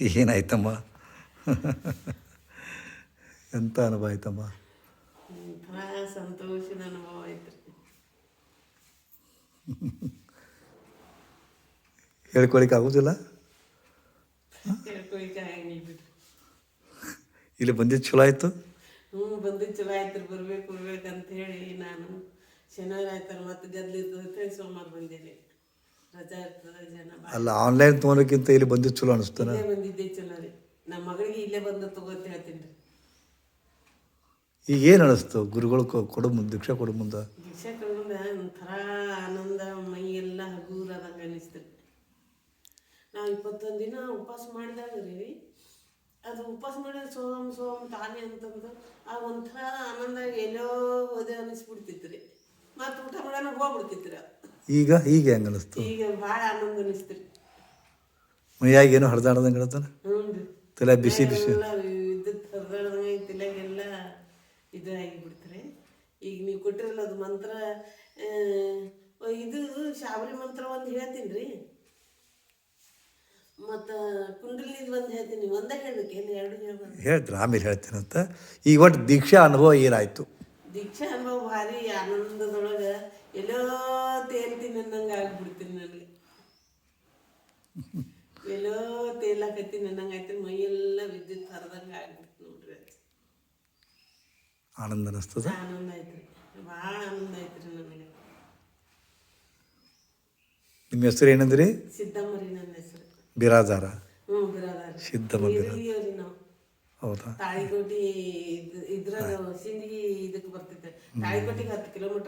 ಏನಾಯ್ತಮ್ಮ? ಎಂಥ ಅನುಭವ ಆಯ್ತಮ್ಮ? ಸಂತೋಷದ ಅನುಭವ ಆಯ್ತು. ಹೇಳ್ಕೊಳಿಕ್ಕೆ ಆಗೋದಿಲ್ಲ? ಇಲ್ಲಿ ಬಂದಿದ್ದು ಚಲೋ ಆಯ್ತು? ಹ್ಞೂ ಬಂದಿದ್ದು ಚಲೋ ಆಯ್ತು ಬರ್ಬೇಕು ಬರ್ಬೇಕಂತ ಹೇಳಿ ನಾನು ಶನಿವಾರ ಆಯ್ತಲ್ಲ ಮತ್ತೆ ಗದ್ಲಿದ್ದು ಅಂತ ಹೇಳಿ ಸೋಮವಾರ ಬಂದೇನೆ. ರಜಾ ಇರ್ತದೆ ಜನ ಅಲ್ಲ ಆನ್ಲೈನ್ ತೊಗೊಳಕ್ಕಿಂತ ಇಲ್ಲಿ ಬಂದಿದ್ದು ಚಲೋ ಅನಿಸ್ತಾನೆ ಇಲ್ಲೇ ಬಂದಿದ್ದೆ ಚಲೋ ರೀ. ನಮ್ಮ ಮಗಳಿಗೆ ಇಲ್ಲೇ ಬಂದು ತಗೋತ ಹೇಳ್ತೀನಿ ರೀ. ಈಗ ಏನು ಅನಿಸ್ತು? ಗುರುಗಳು ಕೊ- ಕೊಡು ಮುಂದೆ ದೀಕ್ಷಾ ಕೊಡು ಮುಂದೆ. ದೀಕ್ಷಾ ಕಳ್ಕೊಂಡ ಒಂಥರ ಆನಂದ ಮೈ ಎಲ್ಲ ಹಗೂರದಂಗೆ ಅನಿಸ್ತು ನಾವು ಇಪ್ಪತ್ತೊಂದು ದಿನ ಉಪವಾಸ ಮಾಡಿದಾಗ ರೀ ಅದು ಉಪವಾಸ ಮಾಡಿದ್ರೆ ಸೋಮ್ ಸೋಮ್ ತಾನೇ ಅಂತಂದು ಆ ಒಂಥರ ಆನಂದ ಎಲ್ಲೋ ಹೋದೆ ಅನಿಸ್ಬಿಡ್ತಿತ್ತು ರೀ. ಮತ್ತು ಊಟ ಮಾಡೋಣ ಹೋಗ್ಬಿಡ್ತಿತ್ತು ರೀ. ಈಗ ಈಗ ಹೆಂಗೆ ಅನಿಸ್ತು ಈಗ ಭಾಳ ಆನಂದ ಅನಿಸ್ತು ರೀ ಮೈಯಾಗ ಏನೋ ಹರಿದಾಡ್ದಂಗೆ ರೀ ತಲೆ ಬಿಸಿ ಬಿಸಿ. ವಿದ್ಯುತ್ ಹರಿದಾಡ್ದಂಗೆ ತಲೆಗೆಲ್ಲ ಇದು ಆಗಿಬಿಡ್ತಾರೆ ಈಗ ನೀವು ಕೊಟ್ಟಿರಲ್ಲ ಅದು ಮಂತ್ರ ಇದು ಶಾಬರಿ ಮಂತ್ರ ಒಂದು ಹೇಳ್ತೀನಿ ರೀ ಮತ್ತು ಕುಂಡಲಿದು ಒಂದು ಹೇಳ್ತೀನಿ ಒಂದೇ ಹೇಳಬೇಕು ಏನು ಎರಡು ಹೇಳ್ಬಾರ್ದು? ಹೇಳ್ತಾರೆ ಆಮೇಲೆ ಹೇಳ್ತೀನಂತ. ಈಗ ಒಟ್ಟು ದೀಕ್ಷಾ ಅನುಭವ ಏನಾಯಿತು? ದೀಕ್ಷಾ ಅನುಭವ ಭಾರಿ ಆನಂದದೊಳಗೆ ಎಲ್ಲೋ ತೇಲ್ತೀನಿ ಅನ್ನಂಗೆ ಆಗ್ಬಿಡ್ತೀನಿ ನನಗೆ. ಎಲ್ಲೋ ತೇಲಾಕತ್ತೀನಿ ಅನ್ನಂಗೆ ಆಯ್ತು ಮೈಯೆಲ್ಲ ವಿದ್ಯುತ್ ಹರಿದಂಗೆ ಆಗ್ಬಿಡ್ತು ನೋಡ್ರಿ. ಆನಂದ ಅನಿಸ್ತದ? ಆನಂದ ಆಯ್ತು ರೀ. ಭಾಳ ಆನಂದ ಆಯ್ತು ರೀ ನನಗೆ. ನಿಮ್ಮ ಹೆಸರು ಏನಂದ್ರಿ? ಸಿದ್ದಮ್ಮರಿ ನನ್ನ ಹೆಸರು. ಬಿರಾದಾರ. ಹ್ಞೂ ಬಿರಾದಾರ. ಸಿದ್ದಮ್ಮ ಬಿರಾದಾರ. ನಾವು. ಹೌದಾ? ತಾಳಿಕೋಟಿ ಇದ್- ಇದ್ರಾಗ ಸಿಂದಗಿ ಇದಕ್ಕೆ ಬರ್ತಿದ್ದೆ. ತಾಳಿಕೋಟಿಗೆ ಹತ್ತು ಕಿಲೋಮೀಟರ್